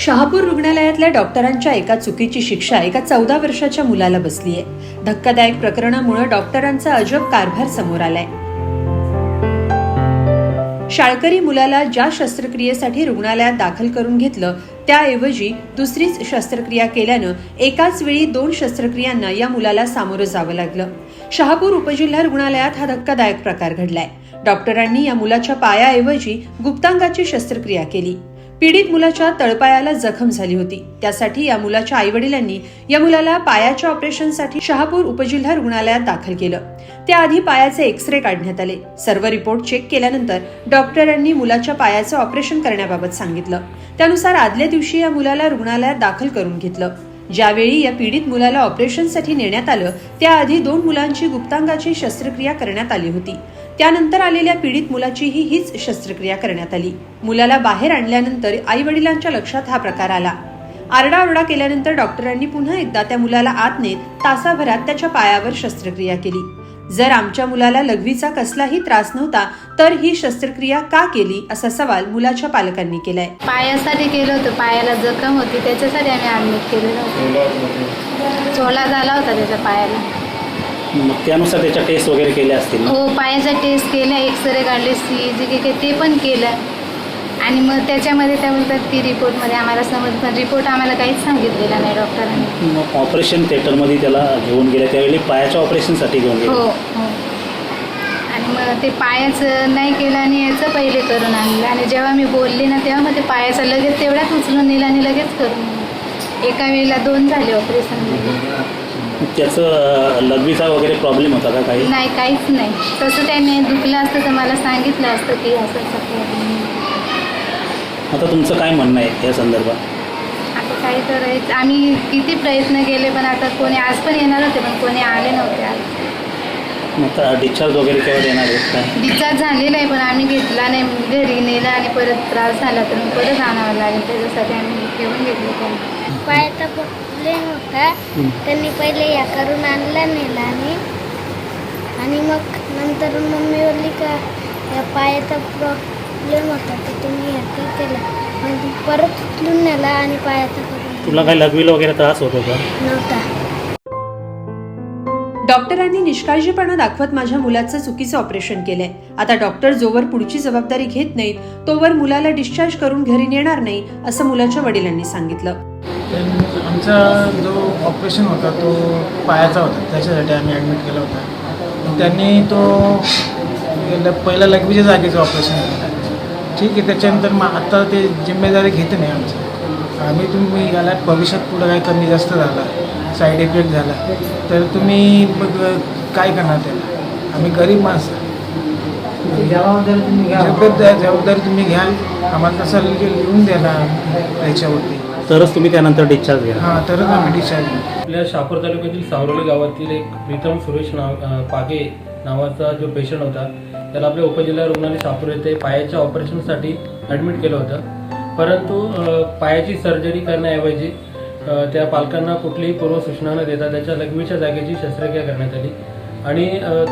शहापूर रुग्णालयातल्या डॉक्टरांच्या एका चुकीची शिक्षा एका चौदा वर्षाच्या मुलाला बसली आहे. धक्कादायक प्रकरणामुळे डॉक्टरांचा अजब कारभार समोर आलाय. शाळकरी मुलाला ज्या शस्त्रक्रियेसाठी रुग्णालयात दाखल करून घेतलं त्याऐवजी दुसरीच शस्त्रक्रिया केल्यानं एकाच वेळी दोन शस्त्रक्रियांना या मुलाला सामोरं जावं लागलं. शहापूर उपजिल्हा रुग्णालयात हा धक्कादायक प्रकार घडलाय. डॉक्टरांनी या मुलाच्या पायाऐवजी गुप्तांगाची शस्त्रक्रिया केली. पीडित मुलाच्या तळपायाला जखम झाली होती. त्यासाठी या मुलाच्या आईवडिलांनी या मुलाला पायाच्या ऑपरेशनसाठी शहापूर उपजिल्हा रुग्णालयात दाखल केलं. त्याआधी पायाचे एक्स रे काढण्यात आले. सर्व रिपोर्ट चेक केल्यानंतर डॉक्टरांनी मुलाच्या पायाचं ऑपरेशन करण्याबाबत सांगितलं. त्यानुसार आदल्या दिवशी या मुलाला रुग्णालयात दाखल करून घेतलं. ज्यावेळी या पीडित मुलाला ऑपरेशनसाठी नेण्यात आलं त्याआधी दोन मुलांची गुप्तांगाची शस्त्रक्रिया करण्यात आली होती. त्यानंतर आलेल्या पीडित मुलाचीही हीच शस्त्रक्रिया करण्यात आली. मुलाला बाहेर आणल्यानंतर आई वडिलांच्या लक्षात हा प्रकार आला. आरडाओरडा केल्यानंतर डॉक्टरांनी पुन्हा एकदा त्या मुलाला आत नेत तासाभरात त्याच्या पायावर शस्त्रक्रिया केली. जर आमच्या मुलाला लघवीचा कसलाही त्रास नव्हता तर ही शस्त्रक्रिया का केली असा सवाल मुलाच्या पालकांनी केलाय. पायासाठी केलं होतं. पायाला जखम होती. त्याच्यासाठी आम्ही ॲडमिट केलेलं होतं. चोला झाला होता त्याच्या पायाला. मग त्यानुसार त्याच्या टेस्ट वगैरे केल्या असतील ना? हो पायाच्या टेस्ट केल्या एक्सरे काढले सी जी के ते पण केलं. आणि मग त्याच्यामध्ये त्या बोलतात की रिपोर्टमध्ये आम्हाला समज पण रिपोर्ट आम्हाला काहीच सांगितलेला नाही डॉक्टरांनी मग ऑपरेशन थिएटरमध्ये त्याला घेऊन गेले त्यावेळी पायाच्या ऑपरेशनसाठी घेऊन हो गेले हो. आणि मग ते पायाचं नाही केलं आणि याचं पहिले करून आणलं. आणि जेव्हा मी बोलले ना तेव्हा मग ते पायाचं लगेच तेवढ्याच उचलून नेलं आणि लगेच करून आणलं. एका वेळेला दोन झाले ऑपरेशन त्याचं लघवीचा वगैरे प्रॉब्लेम होता का काही? नाही काहीच नाही. तसं त्याने दुखलं असतं तर मला सांगितलं असतं की असं असं problem. आता तुमचं काय म्हणणं आहे या संदर्भात? आता काय करायचं आम्ही किती प्रयत्न केले पण आता कोणी आज पण येणार होते पण कोणी आले नव्हते आज. मग डिस्चार्ज वगैरे केव्हा देणार आहेत काय? डिस्चार्ज झालेला आहे पण आम्ही घेतला नाही. घरी नेला आणि परत त्रास झाला तर मग परत आणावं लागेल. त्याच्यासाठी आम्ही घेऊन घेतलं त्यांना पायाचा प्रॉब्लेम होता त्यांनी पहिले या करून आणला नेला आणि आणि मग नंतर मम्मी बोलली का या पायाचा प्रॉब्लेम होता तर तुम्ही हे केलं. मग परत उचलून नेला आणि पायाचा तुला काय लघवीला वगैरे त्रास होत होता? नव्हता. डॉक्टरांनी निष्काळजीपणा दाखवत माझ्या मुलाचं चुकीचं ऑपरेशन केलंय. आता डॉक्टर जोवर पुढची जबाबदारी घेत नाहीत तोवर मुलाला डिस्चार्ज करून घरी नेणार नाही असं मुलाच्या वडिलांनी सांगितलं. आमचा जो ऑपरेशन होता तो पायाचा होता त्याच्यासाठी आम्ही ॲडमिट केला होता. त्यांनी तो ल- पहिला लघवीच्या जागेचं ऑपरेशन केलं. ठीक आहे त्याच्यानंतर मग आता ते जिम्मेदारी घेत नाही आमची. आम्ही तुम्ही याला भविष्यात पुढं काय कमी जास्त झाला साईड इफेक्ट झाला तर तुम्ही मग काय करणार त्याला? आम्ही गरीब माणसं. जबाबदारी जबाबदारी तुम्ही घ्याल. आम्हाला तसं लिह- लिहून द्या ना त्याच्यावरती. तरच तुम्ही त्यानंतर डिस्चार्ज घ्या हां तरच आम्ही डिस्चार्ज घेऊ आपल्या शहापूर तालुक्यातील सावरोली गावातील एक प्रीतम सुरेश नाव अ, पागे नावाचा जो पेशंट होता त्याला आपल्या उपजिल्हा रुग्णालय शहापूर येथे पायाच्या ऑपरेशनसाठी ॲडमिट केलं होतं. परंतु अ, पायाची सर्जरी करण्याऐवजी अ, त्या पालकांना कुठलीही पूर्वसूचना न देता त्याच्या लघवीच्या जागेची शस्त्रक्रिया करण्यात आली. आणि अ,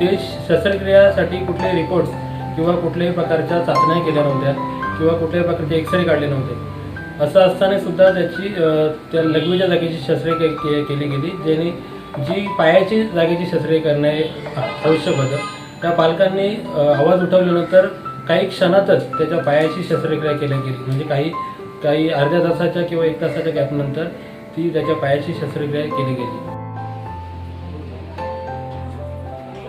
ते शस्त्रक्रियासाठी कुठलेही रिपोर्ट्स किंवा कुठल्याही प्रकारच्या चाचण्या केल्या नव्हत्या किंवा कुठल्याही प्रकारचे एक्सरे काढले नव्हते. असं असताना सुद्धा त्याची त्या लघवीच्या जागेची शस्त्रक्रिया के- केली गेली ज्याने जी पायाची जागेची शस्त्रक्रिया करणे आवश्यक होतं. त्या पालकांनी आवाज उठवल्यानंतर काही क्षणातच त्याच्या पायाची शस्त्रक्रिया केली गेली. म्हणजे काही काही अर्ध्या तासाच्या किंवा एक तासाच्या गॅपनंतर ती त्याच्या पायाची शस्त्रक्रिया केली गेली.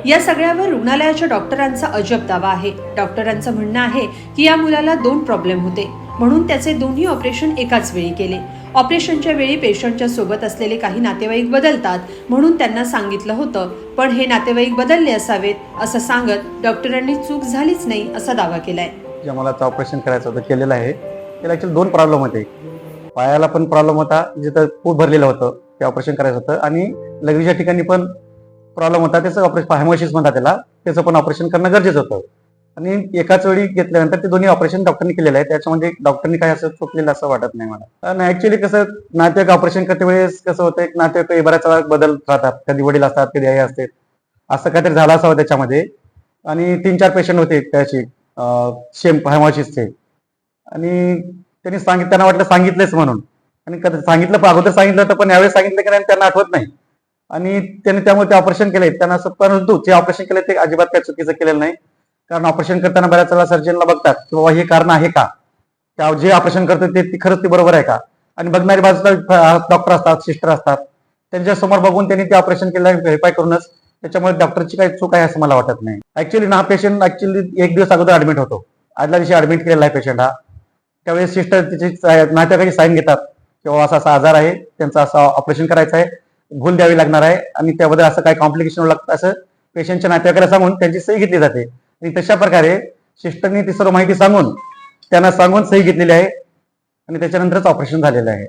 या सगळ्यावर रुग्णालयाच्या डॉक्टरांचा अजब दावा आहे. डॉक्टरांचं म्हणणं आहे की या मुलाला दोन प्रॉब्लेम होते. म्हणून त्याचे दोन्ही ऑपरेशन एकाच वेळी केले. ऑपरेशनच्या वेळी पेशंटच्या सोबत असलेले काही नातेवाईक बदलतात म्हणून त्यांना सांगितलं होतं पण हे नातेवाईक बदलले असावेत असं सांगत डॉक्टरांनी चूक झालीच नाही असा दावा केलाय. जे मला आता ऑपरेशन करायचं होतं केलेलं आहे त्याला ॲक्च्युली दोन प्रॉब्लेम होते. पायाला पण प्रॉब्लेम होता जिथं पोट भरलेलं होतं ते ऑपरेशन करायचं होतं आणि लघवीच्या ठिकाणी पण प्रॉब्लेम होता त्याचं ऑपरेशन हेमोसिस म्हणतात त्याला त्याचं पण ऑपरेशन करणं गरजेचं होतं. आणि एकाच वेळी घेतल्यानंतर ते दोन्ही ऑपरेशन डॉक्टरनी केलेलं आहे. त्याच्यामध्ये डॉक्टरनी काय असं चुकलेलं असं वाटत नाही मला. आणि ऍक्च्युली कसं नातेवाईक ऑपरेशन करते वेळेस कसं होतं नातेवाईक बऱ्याच वेळा बदल राहतात. कधी वडील असतात कधी आई असते. असं काहीतरी झालं असावं त्याच्यामध्ये. आणि तीन चार पेशंट होते त्याची शेम हेमोसिसचे आणि त्यांनी सांगित त्यांना वाटलं सांगितलंच म्हणून. आणि कधी सांगितलं पण अगोदर सांगितलं होतं पण यावेळेस सांगितलं की नाही त्यांना आठवत नाही. आणि त्यांनी त्यामुळे ते ऑपरेशन केलंय. त्यांना असं परंतु जे ऑपरेशन केलंय ते अजिबात काही चुकीचं केलेलं नाही. कारण ऑपरेशन करताना बऱ्याच वेळा सर्जनला बघतात की बाबा हे कारण आहे का? त्या जे ऑपरेशन करतात ते खरंच ते बरोबर आहे का? आणि बघणारी बाजूला डॉक्टर असतात सिस्टर असतात. त्यांच्यासमोर बघून त्यांनी ते ऑपरेशन केलं व्हेरीफाय करूनच. त्याच्यामुळे डॉक्टरची काही चूक आहे असं मला वाटत नाही. ऍक्च्युली ना हा पेशंट ऍक्च्युली एक दिवस अगोदर ऍडमिट होतो. आदल्या दिवशी ऍडमिट केलेला आहे पेशंट हा. त्यावेळेस सिस्टर त्याची नातेवाईकाची साईन घेतात. किंवा असा असा आजार आहे. त्यांचा असा ऑपरेशन करायचं आहे. भूल द्यावी लागणार आहे. आणि त्याबद्दल असं काही कॉम्प्लिकेशन लागतं असं पेशंटच्या नातेवाईकाला सांगून त्यांची सही घेतली जाते. आणि तशा प्रकारे सिस्टरनी ती सर्व माहिती सांगून त्यांना सांगून सही घेतलेली आहे आणि त्याच्यानंतरच ऑपरेशन झालेलं आहे.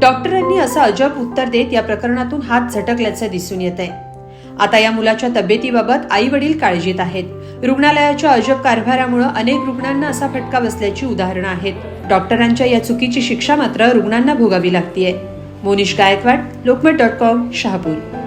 डॉक्टरांनी असं अजब उत्तर देत या प्रकरणातून हात झटकल्याचं दिसून येत आहे. आता या मुलाच्या तब्येतीबाबत आई वडील काळजीत आहेत. रुग्णालयाच्या अजब कारभारामुळे अनेक रुग्णांना असा फटका बसल्याची उदाहरणं आहेत. डॉक्टरांच्या या चुकीची शिक्षा मात्र रुग्णांना भोगावी लागतीये. Monish Gaikwad Lokmat dot com Shahapur.